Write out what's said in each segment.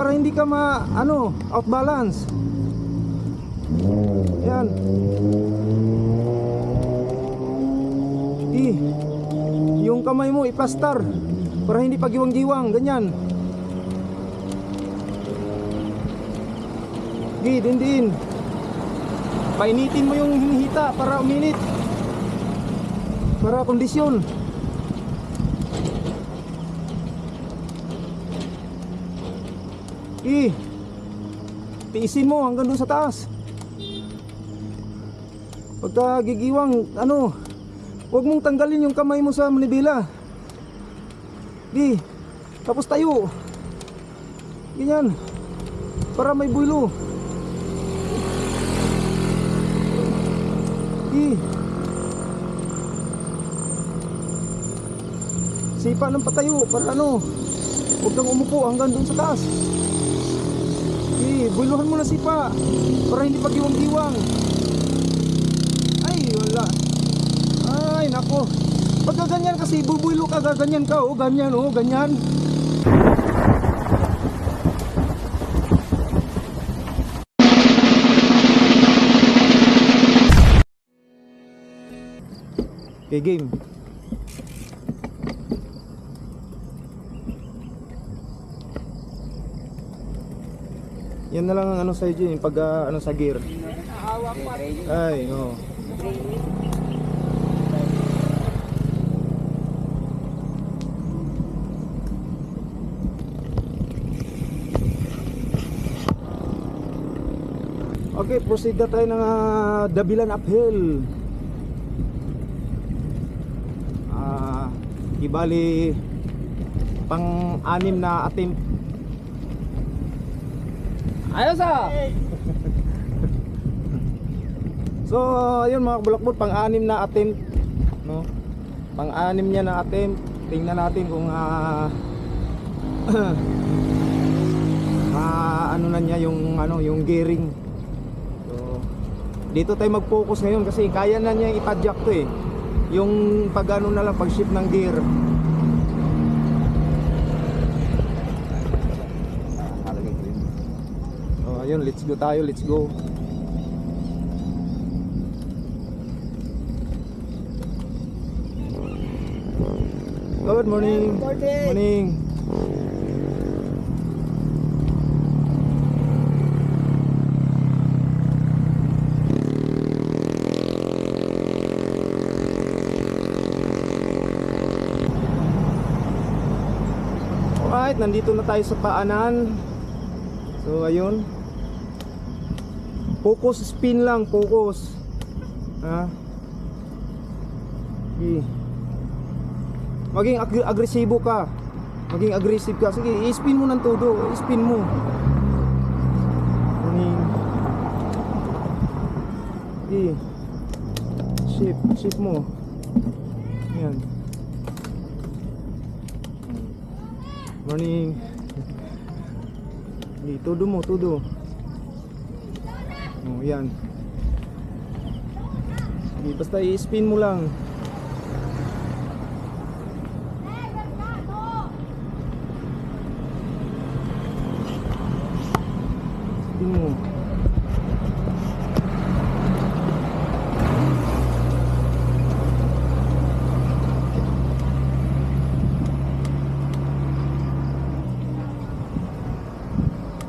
para hindi ka ma ano, out balance. Yan. I yung kamay mo iplastar para hindi pagiwang-giwang, ganyan. Gi, din din. Painitin mo yung hinihita para uminit. Para kondisyon. I tiisin mo hanggang doon sa taas. Pagka gigiwang, ano, huwag mong tanggalin yung kamay mo sa manibela. Di, tapos tayo. Ganyan. Para may bulo. Di. Sipa ng patayo para ano, huwag kang umupo hanggang doon sa taas. Di, buluhan mo na sipa para hindi pagiwang-giwang. Ay, wala. Ay, nako. Pagka ganyan kasi, bubuilo ka, gaganyan ka, oh, ganyan, oh, ganyan. Okay, game. Yan na lang ang ano sa iyo, yung pag ah, ano sa gear. Ay, oh. Okay, proceed na tayo ng ah, Dabilan Uphill. Ah, ibali pang-anim na attempt. Ayos ah! So, ayun mga bulakbot, pang-anim na attempt, no? Pang-anim niya na attempt. Tingnan natin kung ah ah, ano na niya yung ano, yung gearing. So, dito tayo mag-focus ngayon kasi kaya na niya ipadjak to eh. Yung pag ano na lang pag shift ng gear. Oh, ayun, let's go tayo, let's go. Good morning. Morning. Alright, nandito na tayo sa paanan. So, ayun. Focus spin lang, focus. Ha? Okay. Maging ag- agresibo ka. Maging aggressive ka. Sige, i-spin mo ng todo. I-spin mo. Morning. Okay. Shift. Shift mo. Yan. Morning. Okay, todo mo, todo. Oh, yan. Sige, basta i-spin mo lang. Spin mo.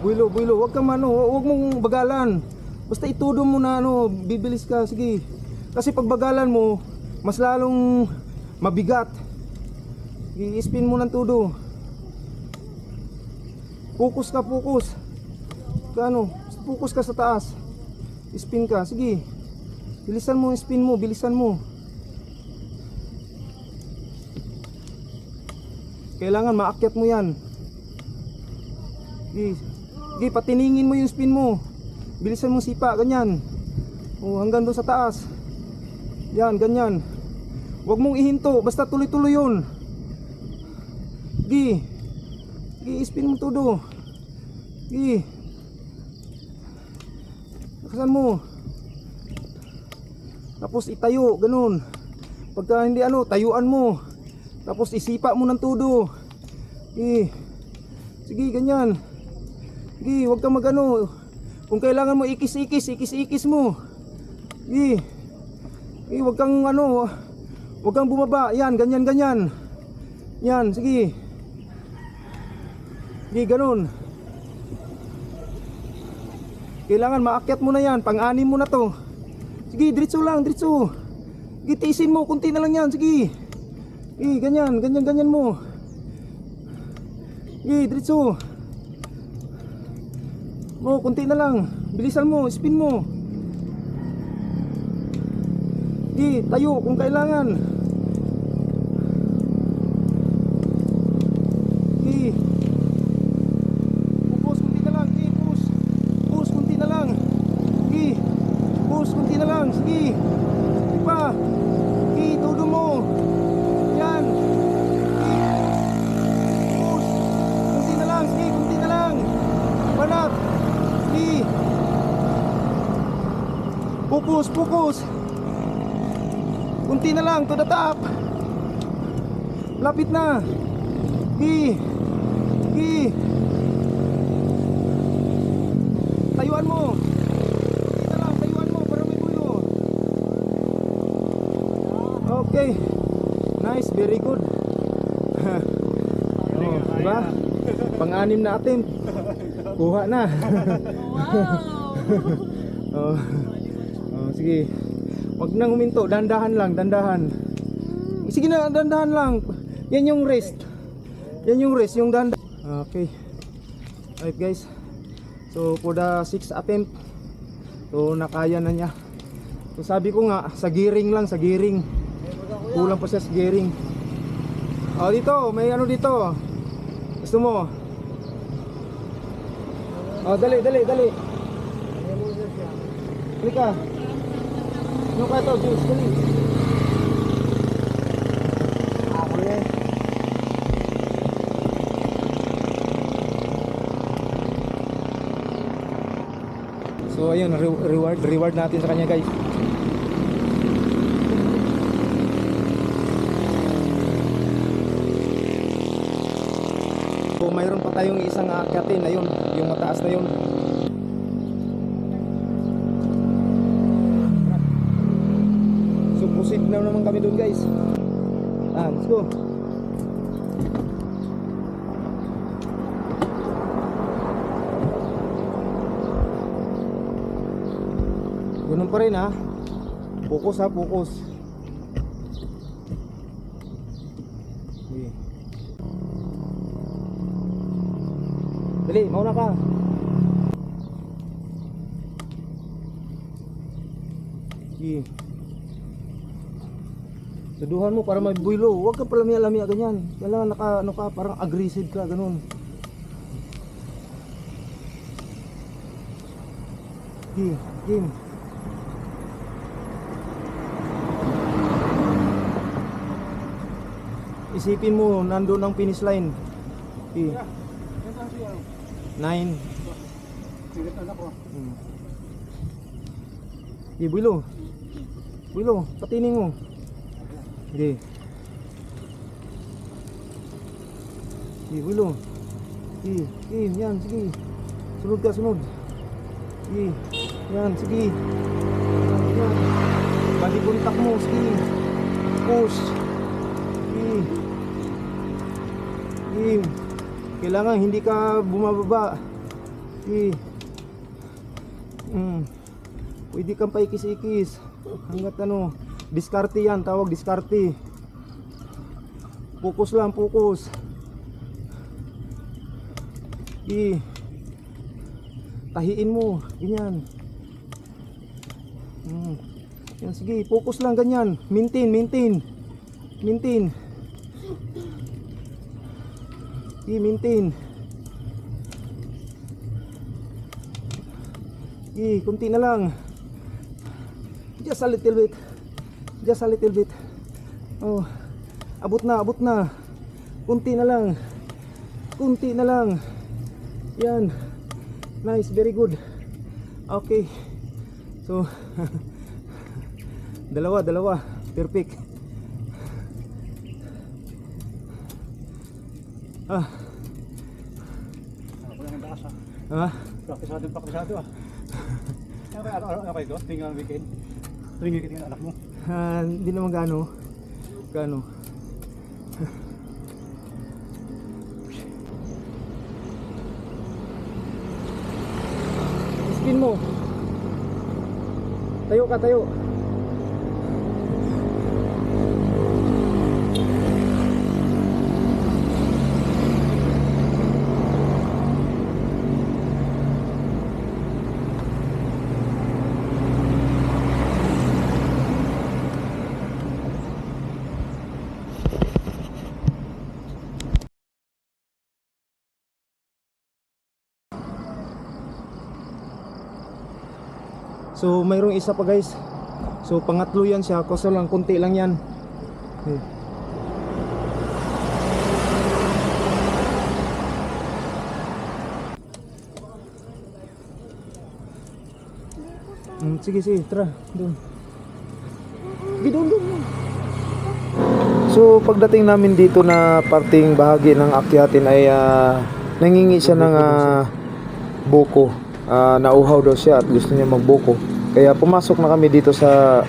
Builo, builo, wag kang ano, wag mong bagalan. Basta itudo mo na ano, bibilis ka, sige. Kasi pag bagalan mo, mas lalong mabigat. I-spin mo ng tudo. Focus ka, focus. Kano, focus ka sa taas. Spin ka, sige. Bilisan mo, spin mo, bilisan mo. Kailangan maakyat mo yan. Sige, patiningin mo yung spin mo. Bilisan mo sipa, ganyan. O, hanggang doon sa taas. Yan, ganyan. Huwag mong ihinto, basta tuloy-tuloy yun. Sige. Sige, spin mo todo. Sige. Lakasan mo. Tapos itayo, ganun. Pagka hindi ano, tayuan mo. Tapos isipa mo ng todo. Sige. Sige, ganyan. Sige, huwag kang magano. Kung kailangan mo ikis-ikis, ikis-ikis mo. Sige. Sige, huwag kang ano, huwag kang bumaba. Yan, ganyan, ganyan. Yan, sige. Sige, ganun. Kailangan maakyat mo na yan, pang-anim mo na to. Sige, diretso lang, diretso. Sige, tiisin mo, kunti na lang yan, sige. Sige, ganyan, ganyan, ganyan mo. Sige, diretso. Mo, kunti na lang. Bilisan mo, spin mo. Sige, tayo kung kailangan. Sige. Push, kunti na lang. Sige, push. Push, kunti na lang. Sige. Push, kunti na lang. Sige. Sige pa. Sige, todo mo. Yan. Sige. Push. Kunti na lang. Sige, kunti na lang. Banat. Sige. Focus, focus. Kunti na lang to the top. Lapit na. Sige. Sige. Tayuan mo. Kunti na lang, tayuan mo para may bulo. Okay. Nice, very good. oh, diba? Pang-anim na attempt. Kuha na. oh. oh, sige. Wag nang huminto, dandahan lang, dandahan. Sige na, dandahan lang. Yan yung rest. Yan yung rest, yung danda. Okay. Alright guys. So for the sixth attempt, so nakaya na niya. So sabi ko nga, sa gearing lang, sa gearing. Kulang pa siya sa gearing. Oh dito, may ano dito. Gusto mo? Oh dali, dali, dali. Halika. Ano ka to, juice? Ako yan. So ayun, re- reward reward natin sa kanya guys. So mayroon pa tayong isang aakyatin, ayun, yung mataas na yun. So proceed na naman kami doon guys. Ah, let's go. Ganun pa rin ha. Focus ha, focus. Sige. Dali, mauna ka. Sige. Saduhan mo para may builo. Huwag ka pala lamia ganyan. Kailangan naka, ano ka, parang aggressive ka, ganun. Sige, game. Isipin mo, nandun ang finish line. Okay. Nine. Hmm. Okay, builo. Builo, patining mo. Okay. Okay, builo. Okay, okay, yan, sige. Sunod ka, sunod. Sige, yan, sige. Yan, yan. Bali kontak mo, sige. Push. Sige. Sige. Kailangan hindi ka bumababa. Sige. Mm. Pwede kang paikis-ikis. Hanggat ano, diskarte yan, tawag diskarte. Focus lang, focus. Sige. Tahiin mo, ganyan. Mm. Yan, sige, focus lang ganyan. Maintain, maintain. Maintain. Sige, maintain. Sige, kunti na lang. Just a little bit. Just a little bit. Oh. Abot na, abot na. Kunti na lang. Kunti na lang. Yan. Nice, very good. Okay. So dalawa, dalawa. Perfect. Ah. Ha? Praktisado, praktisado ah. Ano kaya, ano, ano kayo ito? Tingnan weekend? Tingnan ng anak mo. Ah, hindi naman gaano. Gaano. Spin mo. Tayo ka, tayo. So mayroong isa pa guys. So pangatlo yan siya, kaso lang konti lang yan. Eh. Mm, sige sige, tara, doon. Doon, doon. So pagdating namin dito na parting bahagi ng akyatin ay ah, nangingi siya ng ah, buko. Ah, nauhaw daw siya at gusto niya magbuko. Kaya pumasok na kami dito sa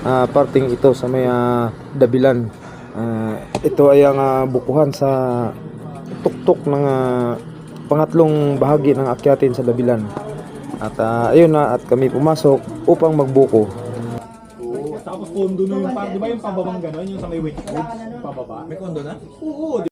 ah, parting ito sa may ah, dabilan. Ah, ito ay ang ah, bukuhan sa tuktok ng ah, pangatlong bahagi ng akyatin sa dabilan. At ah, ayun na at kami pumasok upang magbuko. Tapos kondo na yung, di ba yung pababang gano'n, yung sa may woods, pababa? May kondo na? Oo,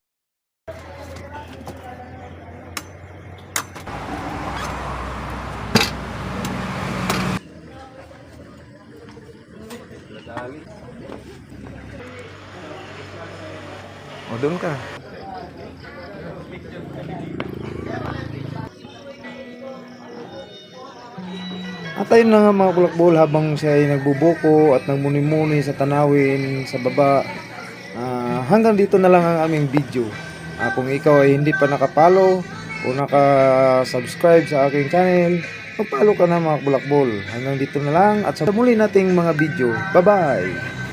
doon ka. At ayun na nga mga bulakbol habang siya ay nagbubuko at nagmuni-muni sa tanawin sa baba. Ah, hanggang dito na lang ang aming video. Ah, kung ikaw ay hindi pa nakapalo o naka-subscribe sa aking channel, magpalo ka na mga bulakbol. Hanggang dito na lang at sa muli nating mga video. Bye-bye!